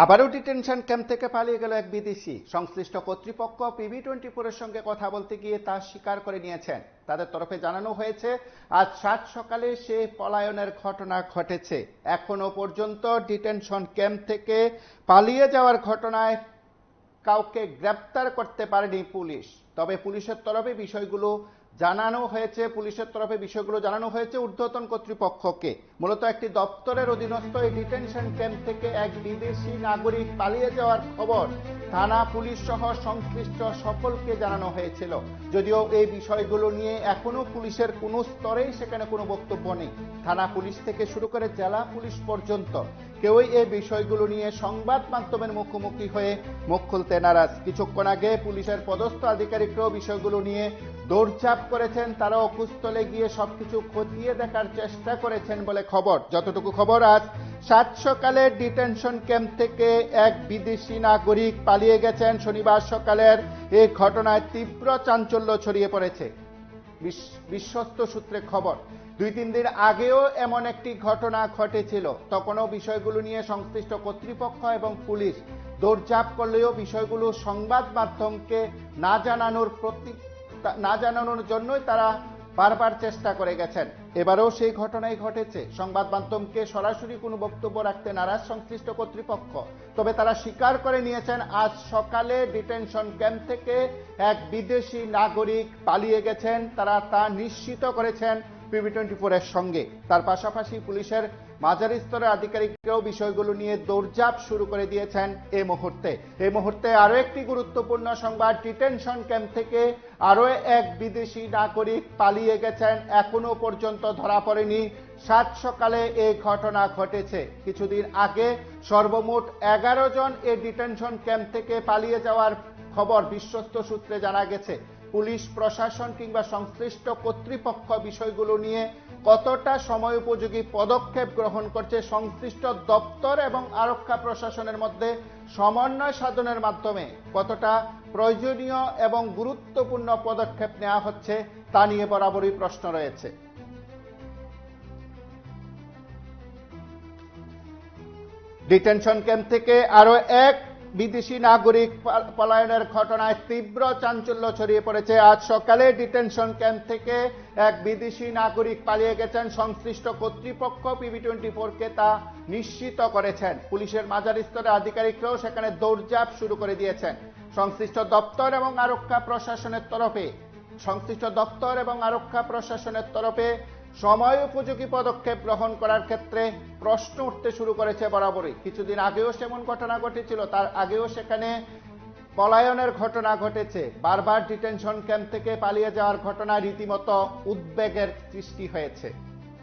আবারও detention camp থেকে পালিয়ে গেল এক বিদেশি। সংশ্লিষ্ট কর্তৃপক্ষ পিবি টোয়েন্টি ফোরের সঙ্গে কথা বলতে গিয়ে তা স্বীকার করে নিয়েছেন। তাদের তরফে জানানো হয়েছে, আজ সাত সকালে সে পলায়নের ঘটনা ঘটেছে। এখনও পর্যন্ত ডিটেনশন ক্যাম্প থেকে পালিয়ে যাওয়ার ঘটনায় কাউকে গ্রেপ্তার করতে পারেনি পুলিশ। তবে পুলিশের তরফে বিষয়গুলো জানানো হয়েছে, পুলিশের তরফে বিষয়গুলো জানানো হয়েছে ঊর্ধ্বতন কর্তৃপক্ষকে। মূলত একটি দপ্তরের অধীনস্থ এই ডিটেনশন ক্যাম্প থেকে এক বিদেশি নাগরিক পালিয়ে যাওয়ার খবর থানা, পুলিশ সহ সংশ্লিষ্ট সকলকে জানানো হয়েছিল। যদিও এই বিষয়গুলো নিয়ে এখনও পুলিশের কোনো স্তরেই সেখানে কোনো বক্তব্য নেই। থানা পুলিশ থেকে শুরু করে জেলা পুলিশ পর্যন্ত কেউই এই বিষয়গুলো নিয়ে সংবাদ মাধ্যমের মুখোমুখি হয়ে মুখ খুলতে নারাজ। কিছুক্ষণ আগে পুলিশের পদস্থ আধিকারিকরাও বিষয়গুলো নিয়ে দৌড়চাপ করেছেন। তারাও কুস্থলে গিয়ে সবকিছু খতিয়ে দেখার চেষ্টা করেছেন বলে খবর। যতটুকু খবর আজ সাত সকালে ডিটেনশন ক্যাম্প থেকে এক বিদেশি নাগরিক পালিয়ে গেছেন শনিবার সকালের এই ঘটনায় তীব্র চাঞ্চল্য ছড়িয়ে পড়েছে। বিশ- বিশ্বস্ত সূত্রে খবর, দুই, তিন দিন আগেও এমন একটি ঘটনা ঘটেছিল। তখনও বিষয়গুলো নিয়ে সংশ্লিষ্ট কর্তৃপক্ষ এবং পুলিশ দৌড়চাপ করলেও বিষয়গুলো সংবাদ মাধ্যমকে না জানানোর প্রতি, না জানানোর জন্যই তারা বারবার চেষ্টা করে গেছেন। এবারেও সেই ঘটনাই ঘটেছে। সংবাদ মাধ্যমকে সরাসরি কোনো বক্তব্য রাখতে নারাজ সংশ্লিষ্ট কর্তৃপক্ষ। তবে তারা স্বীকার করে নিয়েছেন, আজ সকালে ডিটেনশন ক্যাম্প থেকে এক বিদেশি নাগরিক পালিয়ে গেছেন। তারা তা নিশ্চিত করেছেন পিবি টোয়েন্টি ফোরের সঙ্গে। তার পাশাপাশি পুলিশের মাঝারি স্তরের আধিকারিকরাও বিষয়গুলো নিয়ে দৌড়ঝাঁপ শুরু করে দিয়েছেন এ মুহূর্তে। এই মুহূর্তে আরও একটি গুরুত্বপূর্ণ সংবাদ, ডিটেনশন ক্যাম্প থেকে আরও এক বিদেশি নাগরিক পালিয়ে গেছেন, এখনও পর্যন্ত ধরা পড়েনি। সাত সকালে এই ঘটনা ঘটেছে। কিছুদিন আগে সর্বমোট এগারো জন এই ডিটেনশন ক্যাম্প থেকে পালিয়ে যাওয়ার খবর বিশ্বস্ত সূত্রে জানা গেছে। পুলিশ প্রশাসন কিংবা সংশ্লিষ্ট কর্তৃপক্ষ বিষয়গুলো নিয়ে কতটা সময় উপযোগী পদক্ষেপ গ্রহণ করছে সংশ্লিষ্ট দপ্তর এবং আরক্ষা প্রশাসনের মধ্যে সমন্বয় সাধনের মাধ্যমে কতটা প্রয়োজনীয় এবং গুরুত্বপূর্ণ পদক্ষেপ নেওয়া হচ্ছে তা নিয়ে বরাবরই প্রশ্ন রয়েছে। ডিটেনশন ক্যাম্প থেকে আরও এক বিদেশি নাগরিক পলায়নের ঘটনায় তীব্র চাঞ্চল্য ছড়িয়ে পড়েছে। আজ সকালে ডিটেনশন ক্যাম্প থেকে এক বিদেশি নাগরিক পালিয়ে গেছেন সংশ্লিষ্ট কর্তৃপক্ষ পিবি টোয়েন্টি ফোরকে তা নিশ্চিত করেছেন। পুলিশের মাঝারি স্তরের আধিকারিকরাও সেখানে দৌড়ঝাঁপ শুরু করে দিয়েছেন। সংশ্লিষ্ট দপ্তর এবং আরক্ষা প্রশাসনের তরফে সংশ্লিষ্ট দপ্তর এবং আরক্ষা প্রশাসনের তরফে সময় উপযোগী পদক্ষেপ গ্রহণ করার ক্ষেত্রে প্রশ্ন উঠতে শুরু করেছে বরাবরই। কিছুদিন আগেও সেমন ঘটনা ঘটেছিল, তার আগেও সেখানে পলায়নের ঘটনা ঘটেছে। বারবার ডিটেনশন ক্যাম্প থেকে পালিয়ে যাওয়ার ঘটনা রীতিমতো উদ্বেগের সৃষ্টি হয়েছে।